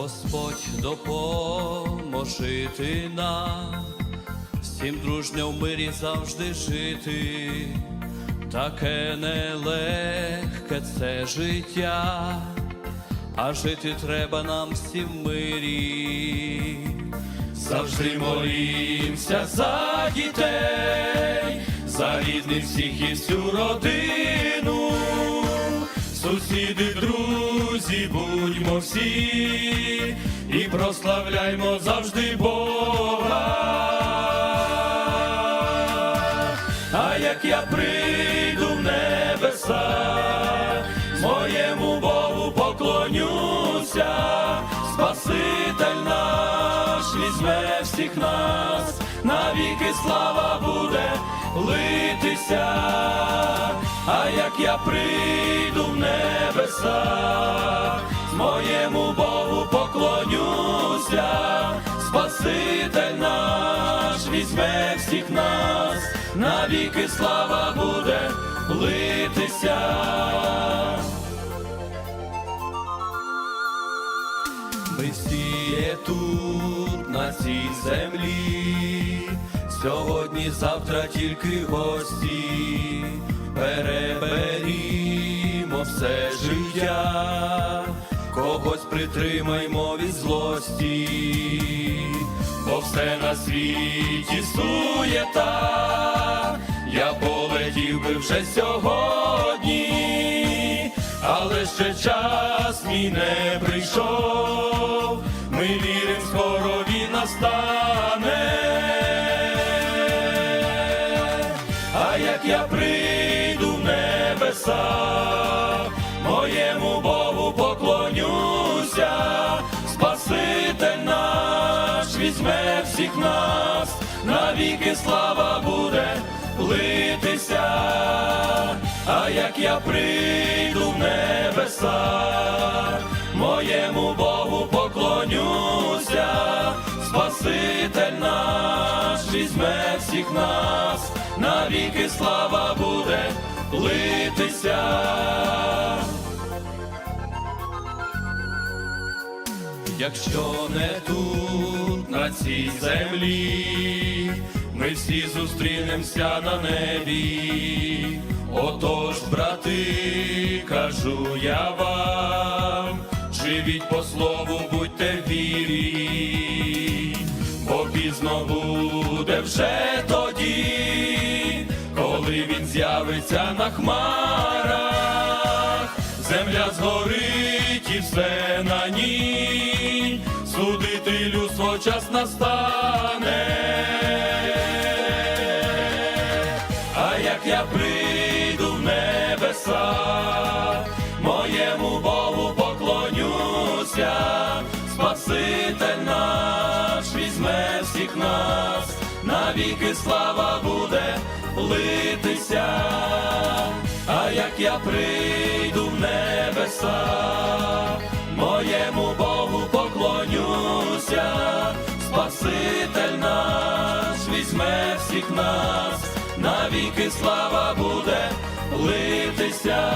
Господь допоможи ти нам, всім дружньо в мирі завжди жити, таке нелегке це життя, а жити треба нам всім в мирі. Завжди молімся за дітей, за рідних всіх і всю родину, сусіди, друзі, будьмо всі і прославляймо завжди Бога. А як я прийду в небеса, моєму Богу поклонюся, навіки слава буде литися, а як я прийду в небеса, моєму Богу поклонюся, Спаситель наш візьме всіх нас, навіки слава буде литися. Ми всі є тут, на цій землі, сьогодні, завтра тільки гості, переберімо все життя, когось притримаймо від злості, бо все на світі суєта, я полетів би вже сьогодні, але ще час мій не прийшов, ми віримо, скоро він настане. Я прийду в небеса, моєму Богу поклонюся, Спаситель наш візьме всіх нас, навіки слава буде литися, а як я прийду в небеса, моєму Богу поклонюся, Спаситель наш візьме всіх нас, навіки слава буде литися. Якщо не тут, на цій землі, ми всі зустрінемося на небі. Отож, брати, кажу я вам, живіть по слову, будьте вірі, бо пізно буде вже тоді, з'явиться на хмарах, земля згорить і все на ній, судити людство час настане. А як я прийду в небеса, моєму Богу поклонюся, Спаситель наш візьме всіх нас, навіки слава буде литися, а як я прийду в небеса, моєму Богу поклонюся, Спаситель наш візьме всіх нас, навіки слава буде литися.